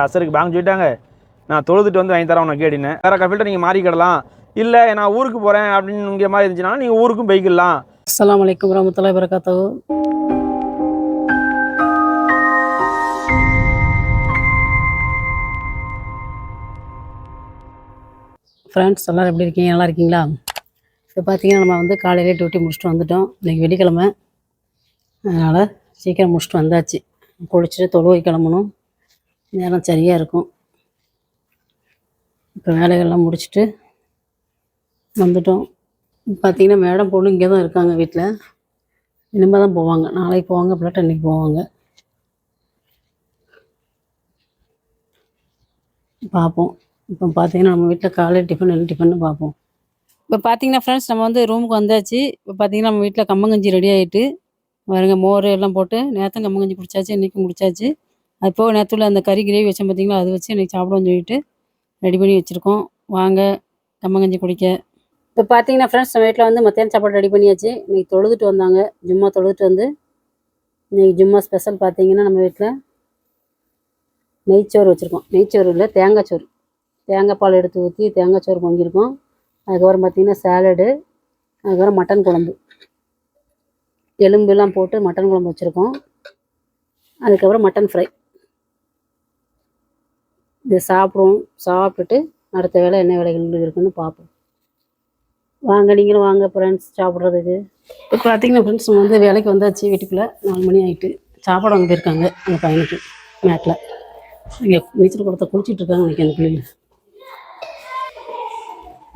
அசருக்கு பேங்க் சொல்லிட்டாங்க. நான் தொழுதுட்டு வந்து வாங்கி தரேன் உனக்கு கேடினேன். வேறு கஃபில்ட்ட நீங்கள் மாறிக்கிடலாம் இல்லை நான் ஊருக்கு போகிறேன் அப்படின்னு இங்கே மாதிரி இருந்துச்சுன்னா நீங்கள் ஊருக்கும் போய்க்கிடலாம். அஸ்லாம் வலைக்கம் வரமத்துல்லாஹி வரகாத்தஹு ஃப்ரெண்ட்ஸ் எல்லோரும் எப்படி இருக்கீங்க? நல்லா இருக்கீங்களா? இப்போ பார்த்தீங்கன்னா நம்ம வந்து காலையிலே டியூட்டி முடிச்சுட்டு வந்துட்டோம். இன்றைக்கி வெள்ளிக்கிழமை. அதனால் சீக்கிரம் முடிச்சுட்டு வந்தாச்சு. குளிச்சுட்டு தொழுவை கிளம்பணும். நேரம் சரியாக இருக்கும். இப்போ வேலைகள்லாம் முடிச்சுட்டு வந்துட்டோம். பார்த்தீங்கன்னா மேடம் பொண்ணு இங்கே தான் இருக்காங்க வீட்டில் இனிமேல் தான் போவாங்க. நாளைக்கு போவாங்க பிள்ளைட்ட அன்னைக்கு போவாங்க. பார்ப்போம் இப்போ பார்த்தீங்கன்னா நம்ம வீட்டில் காலையில் டிஃபன் என்ன டிஃபன் பார்ப்போம் இப்போ பார்த்தீங்கன்னா ஃப்ரெண்ட்ஸ் நம்ம வந்து ரூமுக்கு வந்தாச்சு. இப்போ பார்த்தீங்கன்னா நம்ம வீட்டில் கம்மங்கஞ்சி ரெடி ஆகிட்டு பாருங்க மோர் எல்லாம் போட்டு நேற்றும் கம்மங்கஞ்சி குடிச்சாச்சு இன்றைக்கி முடிச்சாச்சு. அது போக நேரத்தில் அந்த கறி கிரேவி வச்சோம் பார்த்தீங்களா அது வச்சு எனக்கு சாப்பிடுவோம்னு சொல்லிட்டு ரெடி பண்ணி வச்சுருக்கோம். வாங்க கம்மங்கஞ்சி குடிக்க. இப்போ பார்த்தீங்கன்னா ஃப்ரெண்ட்ஸ் நம்ம வீட்டில் வந்து மத்தியானம் சாப்பாடு ரெடி பண்ணியாச்சு. இன்னைக்கு தொழுதுட்டு வந்தாங்க. ஜும்மா தொழுதுட்டு வந்து இன்னைக்கு ஜும்மா ஸ்பெஷல் பார்த்தீங்கன்னா நம்ம வீட்டில் நெய்ச்சோறு வச்சுருக்கோம். நெய்ச்சோறு இல்லை தேங்காய் சோறு. தேங்காய் பால் எடுத்து ஊற்றி தேங்காய் சோறு பொங்கியிருக்கோம். அதுக்கப்புறம் பார்த்தீங்கன்னா சேலடு அதுக்கப்புறம் மட்டன் குழம்பு. எலும்புலாம் போட்டு மட்டன் குழம்பு வச்சுருக்கோம். அதுக்கப்புறம் மட்டன் ஃப்ரை இதை சாப்பிடுவோம். சாப்பிட்டுட்டு அடுத்த வேலை என்ன வேலைகள் இருக்குன்னு பார்ப்போம். வாங்க நீங்களும் வாங்க ஃப்ரெண்ட்ஸ் சாப்பிட்றதுக்கு. இப்போ பார்த்தீங்கன்னா ஃப்ரெண்ட்ஸ் வந்து வேலைக்கு வந்தாச்சு வீட்டுக்குள்ளே நாலு மணி ஆகிட்டு சாப்பாடு வாங்க போயிருக்காங்க அந்த பையனுக்கு மேட்டில் இங்கே நீச்சல் குளத்தை குளிச்சிட்டு இருக்காங்க இன்னைக்கு அந்த பிள்ளைங்க.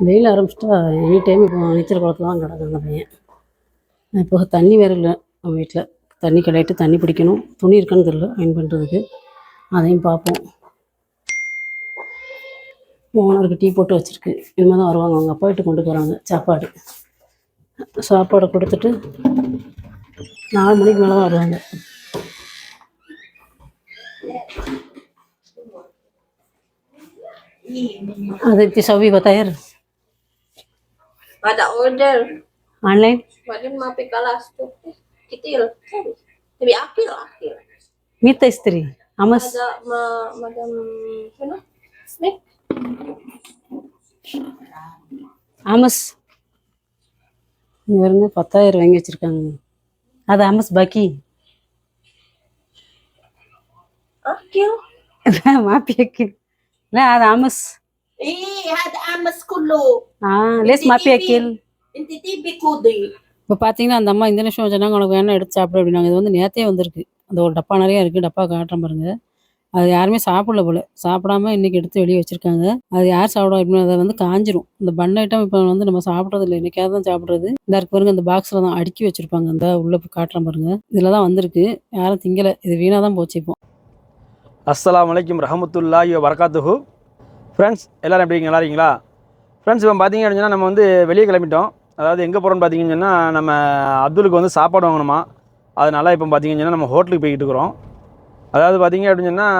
வெயில் ஆரம்பிச்சிட்டா எனி டைம் இப்போ நீச்சல் குளத்தில் தான் கிடக்கு அந்த பையன். இப்போ தண்ணி வேறு இல்லை நம்ம வீட்டில். தண்ணி கிடையாட்டு தண்ணி பிடிக்கணும். துணி இருக்குன்னு தெரியல அயன் பண்ணுறதுக்கு அதையும் பார்ப்போம். ஓனருக்கு டீ போட்டு வச்சுருக்கு இனிமேல் தான் வருவாங்க அவங்க அப்பா வீட்டு கொண்டு போகிறாங்க சாப்பாடு சாப்பாடை கொடுத்துட்டு நாலு மணிக்கு மேலே தான் வருவாங்க அது இப்படி சவி பத்தாயிரம் Ada order. Online Wala mapi kalas to. Kitil. Tapi akil, akil. மீத்த இஸ்திரி அமஸ் Ada ma, madam, ano? Smith? அமஸ். இங்க பாருங்க பத்தாயிரம் வாங்கி வச்சிருக்காங்க. அது அமஸ் பாக்கி. Eh, kulo. ஆ லேஸ் மாப்பி அக்கில் Inti TV kudi. இப்போ பார்த்தீங்கன்னா அந்த அம்மா இந்த நிமிஷம் சொன்னாங்க உனக்கு வேணா எடுத்து சாப்பிடு அப்படின்னாங்க. இது வந்து நேத்தே வந்திருக்கு. அந்த ஒரு டப்பா நிறையா இருக்குது டப்பா காட்டுறேன் பாருங்க. அது யாருமே சாப்பிடல போல. சாப்பிடாம இன்னைக்கு எடுத்து வெளியே வச்சிருக்காங்க. அது யார் சாப்பிடும் அப்படின்னு அதை வந்து காஞ்சிரும். இந்த பண்ணை ஐட்டம் இப்போ வந்து நம்ம சாப்பிட்றது இல்லை. என்னைக்காவது தான் சாப்பிட்றது. இந்த இருக்கு பாருங்க இந்த பாக்ஸில் தான் அடுக்கி வச்சிருப்பாங்க. இந்த உள்ள போய் பாருங்க. இதில் தான் வந்திருக்கு. யாரும் திங்கலை. இது வீணாக தான் போச்சு இப்போ. அஸ்ஸலாமு அலைக்கும் ரஹமத்துல்லாஹி வரகாத்துஹு ஃப்ரெண்ட்ஸ் எல்லோரும் எப்படி நல்லா இருக்கீங்களா? ஃப்ரெண்ட்ஸ் இப்போ பார்த்தீங்க அப்படின்னா நம்ம வந்து வெளியே கிளம்பிட்டோம். அதாவது எங்கே போகிறோம்னு பார்த்தீங்கன்னு சொன்னால் நம்ம அப்துலுக்கு வந்து சாப்பாடு வாங்கணுமா? அதனால் இப்போ பார்த்தீங்கன்னு சொன்னால் நம்ம ஹோட்டலுக்கு போய்கிட்டு இருக்கிறோம். அதாவது பார்த்தீங்க அப்படின்னு சொன்னால்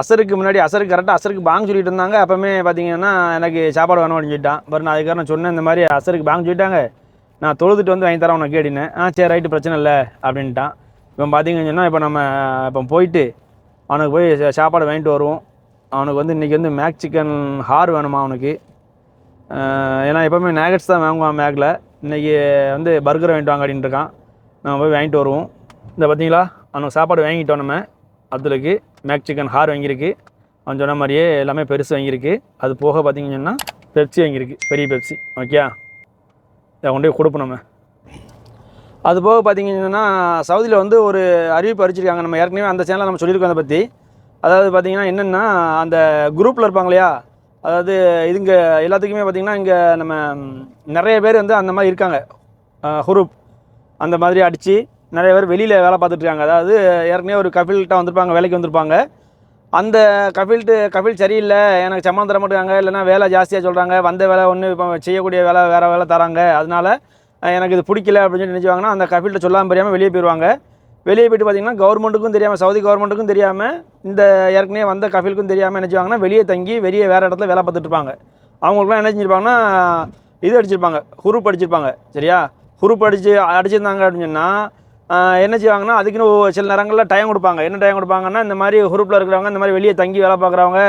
அசருக்கு முன்னாடி அசருக்கு கரெக்டாக அசருக்கு பாங் சொல்லிட்டு இருந்தாங்க. அப்போமே பார்த்தீங்கன்னா எனக்கு சாப்பாடு வேணும் அப்படின்னு சொல்லிட்டான். பட் நான் அதுக்காக நான் சொன்னேன் இந்த மாதிரி அசருக்கு பாங் சொல்லிட்டாங்க. நான் தொழுதுட்டு வந்து வாங்கி தரேன் உனக்கு கேட்டினேன். ஆ சரி ரைட்டு பிரச்சனை இல்லை அப்படின்ட்டான். இப்போ பார்த்தீங்கன்னு சொன்னால் இப்போ நம்ம இப்போ போயிட்டு அவனுக்கு போய் சாப்பாடு வாங்கிட்டு வருவோம். அவனுக்கு வந்து இன்றைக்கி வந்து மேக் சிக்கன் ஹார் வேணுமா அவனுக்கு? ஏன்னா எப்போவுமே நேகட்ஸ் தான் வாங்குவான் மேக்கில் இன்றைக்கி வந்து பர்கர் வாங்கிட்டு வாங்க அப்படின்ட்டு இருக்கான். நம்ம போய் வாங்கிட்டு வருவோம். இந்த பார்த்தீங்களா அவனுக்கு சாப்பாடு வாங்கிட்டோம் நம்ம. அப்துலுக்கு மேக் சிக்கன் ஹார் வாங்கியிருக்கு. அவன் சொன்ன மாதிரியே எல்லாமே பெருசு வாங்கியிருக்கு. அது போக பார்த்தீங்கன்னு சொன்னால் பெப்சி வாங்கியிருக்கு. பெரிய பெப்சி ஓகே இதை கொண்டு போய் கொடுப்போம் நம்ம. அது போக பார்த்தீங்கன்னா சவுதியில் வந்து ஒரு அறிவிப்பு அறிச்சிருக்காங்க நம்ம ஏற்கனவே அந்த சேனலில் நம்ம சொல்லியிருக்கோம் அதை பற்றி அதாவது பார்த்தீங்கன்னா என்னென்னா அந்த குரூப்பில் இருப்பாங்க இல்லையா? அதாவது இதுங்க எல்லாத்துக்குமே பார்த்திங்கன்னா இங்கே நம்ம நிறைய பேர் வந்து அந்த மாதிரி இருக்காங்க. ஹுரூப் அந்த மாதிரி அடித்து நிறைய பேர் வெளியில் வேலை பார்த்துட்ருக்காங்க அதாவது ஏற்கனவே ஒரு கபில்கிட்ட வந்திருப்பாங்க வேலைக்கு வந்திருப்பாங்க. அந்த கபில்ட்டு கபில் சரியில்லை எனக்கு சம்பளம் தர மாட்டாங்க இல்லைன்னா வேலை ஜாஸ்தியாக சொல்கிறாங்க வந்த வேலை ஒன்று இப்போ செய்யக்கூடிய வேலை வேறு வேலை தராங்க. அதனால எனக்கு இது பிடிக்கல அப்படின்னு சொல்லி நினச்சிவாங்கன்னா அந்த கபில்கிட்ட சொல்லாமல் தெரியாமல் வெளியே போயிடுவாங்க வெளியே போயிட்டு பார்த்தீங்கன்னா கவர்மெண்ட்டுக்கும் தெரியாமல் சவுதி கவர்மெண்ட்டுக்கும் தெரியாமல் இந்த ஏற்கனவே வந்த கபிலுக்கும் தெரியாமல் என்ன செய்வாங்கன்னா வெளியே தங்கி வெளியே வேறு இடத்துல வேலை பார்த்துட்டு இருப்பாங்க. அவங்களுக்குலாம் என்ன செஞ்சுருப்பாங்கன்னா இது அடிச்சிருப்பாங்க குரூப் அடிச்சிருப்பாங்க சரியா? குரூப் அடித்து அடிச்சிருந்தாங்க அப்படின்னு சொன்னால் என்ன செய்வாங்கன்னா அதுக்குன்னு சில நேரங்களில் டைம் கொடுப்பாங்க. என்ன டைம் கொடுப்பாங்கன்னா இந்த மாதிரி குரூப்பில் இருக்கிறவங்க இந்த மாதிரி வெளியே தங்கி வேலை பார்க்குறவங்க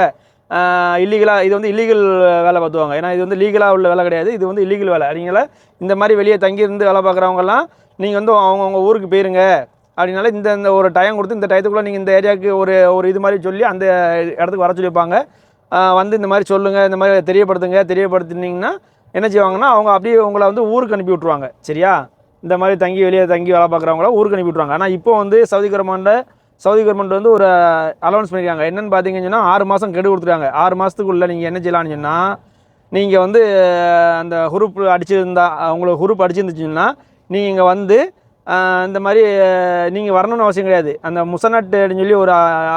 இல்லீகலாக இது வந்து இல்லீகல் வேலை பார்த்துவாங்க. ஏன்னா இது வந்து லீகலாக உள்ள வேலை கிடையாது. இது வந்து இல்லீகல் வேலை. அதனால இந்த மாதிரி வெளியே தங்கியிருந்து வேலை பார்க்குறவங்கலாம் நீங்கள் வந்து அவங்கவுங்க ஊருக்கு போயிருங்க. அப்படின்னால இந்த இந்த ஒரு டைம் கொடுத்து இந்த டயத்துக்குள்ளே நீங்கள் இந்த ஏரியாவுக்கு ஒரு ஒரு இது மாதிரி சொல்லி அந்த இடத்துக்கு வர சொல்லியிருப்பாங்க. வந்து இந்த மாதிரி சொல்லுங்கள் இந்த மாதிரி தெரியப்படுத்துங்க. தெரியப்படுத்தினீங்கன்னா என்ன செய்வாங்கன்னா அவங்க அப்படியே உங்களை வந்து ஊருக்கு அனுப்பி விட்ருவாங்க சரியா? இந்த மாதிரி தங்கி வெளியே தங்கி வேலை பார்க்குறவங்கள ஊருக்கு அனுப்பிவிடுவாங்க ஆனால் இப்போ வந்து சவுதி கவர்மெண்ட்டில் சவுதி கவர்மெண்ட் வந்து ஒரு அலௌன்ஸ் பண்ணியிருக்காங்க என்னென்னு பார்த்தீங்கன்னு சொன்னால் ஆறு மாதம் கெடு கொடுத்துருக்காங்க ஆறு மாதத்துக்குள்ளே நீங்கள் என்ன செய்யலாம்னு சொன்னால் நீங்கள் வந்து அந்த ஹுரூப் அடிச்சிருந்தா உங்களுக்கு ஹுரூப் அடிச்சிருந்துச்சுன்னா நீங்கள் இங்கே வந்து இந்த மாதிரி நீங்கள் வரணும்னு அவசியம் கிடையாது. அந்த முசனட் அப்படின்னு சொல்லி ஒரு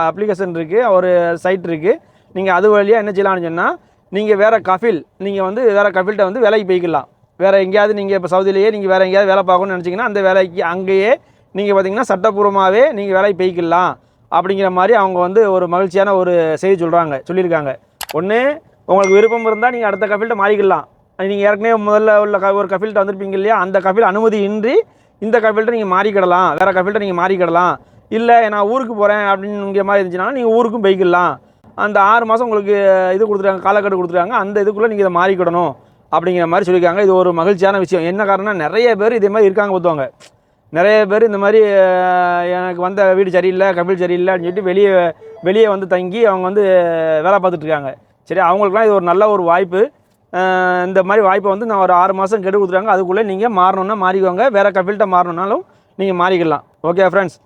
அப்ளிகேஷன் இருக்குது ஒரு சைட் இருக்குது நீங்கள் அது வழியாக என்ன செய்யலாம்னு சொன்னால் நீங்கள் வேறு கஃபில் நீங்கள் வந்து வேறு கஃபில்கிட்ட வந்து வேலைக்கு போய்க்கலாம் வேறு எங்கேயாவது நீங்கள் இப்போ சவுதியிலேயே நீங்கள் வேறு எங்கேயாவது வேலை பார்க்கணும்னு நினச்சிங்கன்னா அந்த வேலைக்கு அங்கேயே நீங்கள் பார்த்தீங்கன்னா சட்டப்பூர்வமாகவே நீங்கள் வேலைக்கு போய்க்கலாம் அப்படிங்கிற மாதிரி அவங்க வந்து ஒரு மகிழ்ச்சியான ஒரு செய்தி சொல்கிறாங்க சொல்லியிருக்காங்க. ஒன்று உங்களுக்கு விருப்பம் இருந்தால் நீங்கள் அடுத்த கஃபில்கிட்ட மாறிக்கலாம் நீங்கள் ஏற்கனவே முதல்ல உள்ள க ஒரு கஃபில்கிட்ட வந்திருப்பீங்க இல்லையா அந்த கஃபில் அனுமதி இன்றி இந்த கஃபில்கிட்ட நீங்கள் மாறிக்கிடலாம் வேறு கஃபில்கிட்ட நீங்கள் மாறிக்கிடலாம். இல்லை நான் ஊருக்கு போகிறேன் அப்படிங்கிற மாதிரி இருந்துச்சுன்னா நீங்கள் ஊருக்கும் போய்க்கலாம் அந்த ஆறு மாதம் உங்களுக்கு இது கொடுத்துருக்காங்க காலக்கெடு கொடுத்துருக்காங்க அந்த இதுக்குள்ளே நீங்கள் இதை மாறிக்கிடணும். அப்படிங்கிற மாதிரி சொல்லியிருக்காங்க. இது ஒரு மகிழ்ச்சியான விஷயம். என்ன காரணம்னா நிறைய பேர் இதே மாதிரி இருக்காங்க பார்த்துவாங்க நிறைய பேர் இந்த மாதிரி எனக்கு வந்த வீடு சரியில்லை கபில் சரியில்லை அப்படின்னு சொல்லிட்டு வெளியே வெளியே வந்து தங்கி அவங்க வந்து வேலை பார்த்துட்ருக்காங்க சரி அவங்களுக்குலாம் இது ஒரு நல்ல ஒரு வாய்ப்பு. இந்த மாதிரி வாய்ப்பை வந்து நான் ஒரு ஆறு மாதம் கெடு கொடுத்துருக்காங்க அதுக்குள்ளே நீங்கள் மாறணுன்னா மாறிக்கோங்க. வேறு கபில்கிட்ட மாறணுன்னாலும் நீங்கள் மாறிக்கலாம் ஓகே ஃப்ரெண்ட்ஸ்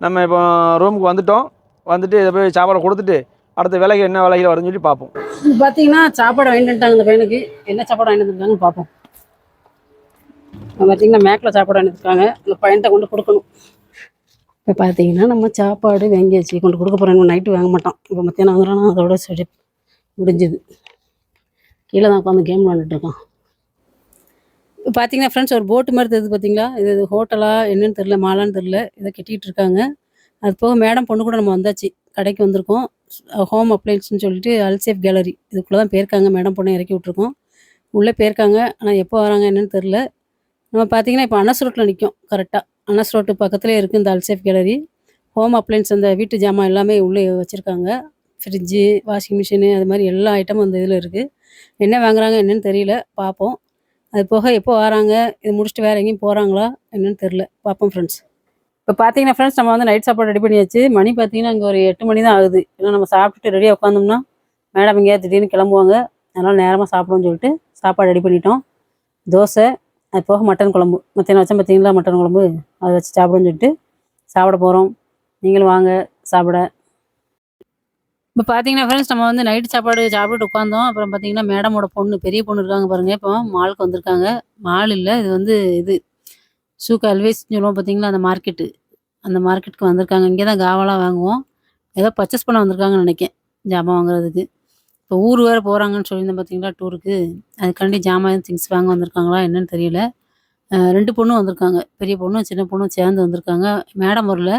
நம்ம இப்போ ரூமுக்கு வந்துட்டோம். வந்துட்டு இதை போய் சாப்பாடு கொடுத்துட்டு அடுத்த விலைக்கு என்ன விலையில் வருதுன்னு சொல்லி பார்ப்போம். பார்த்தீங்கன்னா சாப்பாடு வாங்கிட்டு வந்துட்டாங்க இந்த பையனுக்கு. என்ன சாப்பாடு வாங்கிட்டு வந்துருக்காங்கன்னு பார்ப்போம். பார்த்தீங்கன்னா மேக்கில் சாப்பாடு வாங்கிட்டு இருக்காங்க இந்த பையன்கிட்ட கொண்டு கொடுக்கணும். இப்போ பார்த்தீங்கன்னா நம்ம சாப்பாடு வாங்கியாச்சு கொண்டு கொடுக்க போகிறோம் நைட்டு வாங்க மாட்டோம். இப்போ மத்தியானம் வந்துடுறோம் அதோட சரி முடிஞ்சுது. கீழே தான் உட்காந்து கேம் விளாண்டுட்ருக்கான் இப்போ பார்த்தீங்கன்னா ஃப்ரெண்ட்ஸ் ஒரு போட்டு மாதிரி தெரியுது பார்த்தீங்களா இது இது ஹோட்டலா என்னன்னு தெரில மாலான்னு தெரில இதை கட்டிகிட்டு இருக்காங்க. அது போக மேடம் பொண்ணு கூட நம்ம வந்தாச்சு. கடைக்கு வந்திருக்கோம். ஹோம் அப்ளைன்ஸ்னு சொல்லிட்டு அல்சேஃப் கேலரி இதுக்குள்ளே தான் போயிருக்காங்க. மேடம் பொண்ணை இறக்கி விட்ருக்கோம் உள்ளே போயிருக்காங்க. ஆனால் எப்போ வராங்க என்னன்னு தெரில நம்ம பார்த்தீங்கன்னா இப்போ அனஸ் ரோட்டில் நிற்கும். கரெக்டாக அனஸ் ரோட்டு பக்கத்துலேயே இருக்குது இந்த அல்சேஃப் கேலரி ஹோம் அப்ளைன்ஸ் அந்த வீட்டு ஜாமான் எல்லாமே உள்ளே வச்சுருக்காங்க. ஃப்ரிட்ஜு வாஷிங் மிஷினு அது மாதிரி எல்லா ஐட்டமும் அந்த இதில் இருக்குது என்ன வாங்குறாங்க என்னன்னு தெரியல. பார்ப்போம். அது போக எப்போ வராங்க? இது முடிச்சுட்டு வேறு எங்கேயும் போகிறாங்களா என்னென்னு தெரில பார்ப்போம் ஃப்ரெண்ட்ஸ் இப்போ பார்த்தீங்கன்னா ஃப்ரெண்ட்ஸ் நம்ம வந்து நைட் சாப்பாடு ரெடி பண்ணியாச்சு. மணி பார்த்தீங்கன்னா இங்கே ஒரு எட்டு மணி தான் ஆகுது. ஏன்னா நம்ம சாப்பிட்டுட்டு ரெடியாக உட்காந்தோம்னா மேடம் இங்கேயா திடீர்னு கிளம்புவாங்க. அதனால் நேரமாக சாப்பிடுவோம்னு சொல்லிட்டு சாப்பாடு ரெடி பண்ணிட்டோம். தோசை அது போக மட்டன் குழம்பு. மத்தியானம் வச்சா பார்த்தீங்களா மட்டன் குழம்பு. அதை வச்சு சாப்பிடுன்னு சொல்லிட்டு சாப்பிட போகிறோம் நீங்களும் வாங்க சாப்பிட. இப்போ பார்த்தீங்கன்னா ஃப்ரெண்ட்ஸ் நம்ம வந்து நைட்டு சாப்பாடு சாப்பிட்டுட்டு உட்காந்தோம் அப்புறம் பார்த்தீங்கன்னா மேடமோட பொண்ணு பெரிய பொண்ணு இருக்காங்க பாருங்கள் இப்போ மாலுக்கு வந்திருக்காங்க. மால் இல்லை இது வந்து இது ஷூக்கு அல்வேஸ் சொல்லுவோம் பார்த்தீங்களா அந்த மார்க்கெட்டு அந்த மார்க்கெட்டுக்கு வந்திருக்காங்க. இங்கே தான் காவலாக வாங்குவோம். ஏதோ பர்ச்சேஸ் பண்ண வந்திருக்காங்கன்னு நினைக்கேன். ஜாமான் வாங்குறதுக்கு. இப்போ ஊர் வேறு போகிறாங்கன்னு சொல்லியிருந்தேன் பார்த்தீங்களா டூருக்கு அதுக்காண்டி ஜாமான் திங்ஸ் வாங்க வந்திருக்காங்களா? என்னன்னு தெரியல. ரெண்டு பொண்ணும் வந்திருக்காங்க. பெரிய பொண்ணும் சின்ன பொண்ணும் சேர்ந்து வந்திருக்காங்க. மேடம் வரல.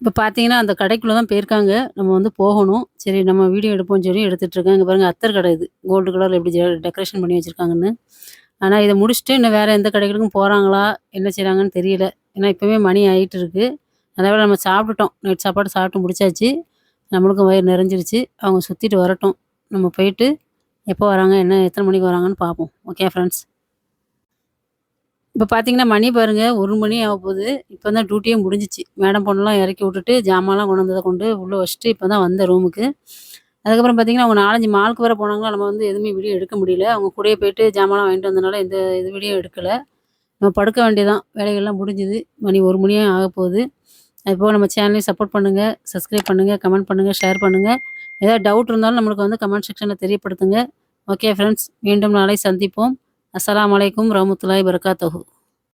இப்போ பார்த்தீங்கன்னா அந்த கடைக்குள்ளே தான் போயிருக்காங்க. நம்ம வந்து போகணும். சரி நம்ம வீடியோ எடுப்போம்னு சொல்லி எடுத்துகிட்டு இங்கே பாருங்கள் அத்தர் கடை இது. கோல்டு கலரில் எப்படி டெக்கரேஷன் பண்ணி வச்சுருக்காங்கன்னு. ஆனால் இதை முடிச்சுட்டு இன்னும் வேறு எந்த கடைகளுக்கும் போகிறாங்களா என்ன செய்கிறாங்கன்னு தெரியல. ஏன்னா இப்போவே மணி ஆகிட்டு இருக்கு அதனால் நம்ம சாப்பிட்டுட்டோம். நைட் சாப்பாடு சாப்பிட்டு முடிச்சாச்சு. நம்மளுக்கும் வயிறு நிறைஞ்சிருச்சு. அவங்க சுற்றிட்டு வரட்டும். நம்ம போயிட்டு எப்போ வராங்க என்ன எத்தனை மணிக்கு வராங்கன்னு பார்ப்போம். ஓகே ஃப்ரெண்ட்ஸ் இப்போ பார்த்தீங்கன்னா மணி பாருங்கள் ஒரு மணி ஆக போகுது. இப்போ தான் டியூட்டியே முடிஞ்சிச்சு. மேடம் பொண்ணெல்லாம் இறக்கி விட்டுட்டு ஜாமான்லாம் கொண்டு வந்ததை கொண்டு உள்ளே வச்சுட்டு இப்போ தான் வந்த ரூமுக்கு அதுக்கப்புறம் பார்த்தீங்கன்னா அவங்க நாலஞ்சு மாலுக்கு வேறு போனாங்களா நம்ம வந்து எதுவுமே வீடியோ எடுக்க முடியல. அவங்க கூடயே போயிட்டு ஜாமான்லாம் வாங்கிட்டு வந்தனால எந்த இது வீடியோ எடுக்கலை. நம்ம படுக்க வேண்டியதான் வேலைகள்லாம் முடிஞ்சுது. மணி ஒரு மணியாக ஆக போகுது. அதுபோக நம்ம சேனலையும் சப்போர்ட் பண்ணுங்கள் சப்ஸ்கிரைப் பண்ணுங்கள் கமெண்ட் பண்ணுங்கள் ஷேர் பண்ணுங்கள் ஏதாவது டவுட் இருந்தாலும் நம்மளுக்கு வந்து கமெண்ட் செக்ஷனில் தெரியப்படுத்துங்க. ஓகே ஃப்ரெண்ட்ஸ் மீண்டும் நாளை சந்திப்போம். அஸ்லாம் வலைக்கம் ரஹ்மத்துல்லாஹி பரகாத்தஹூ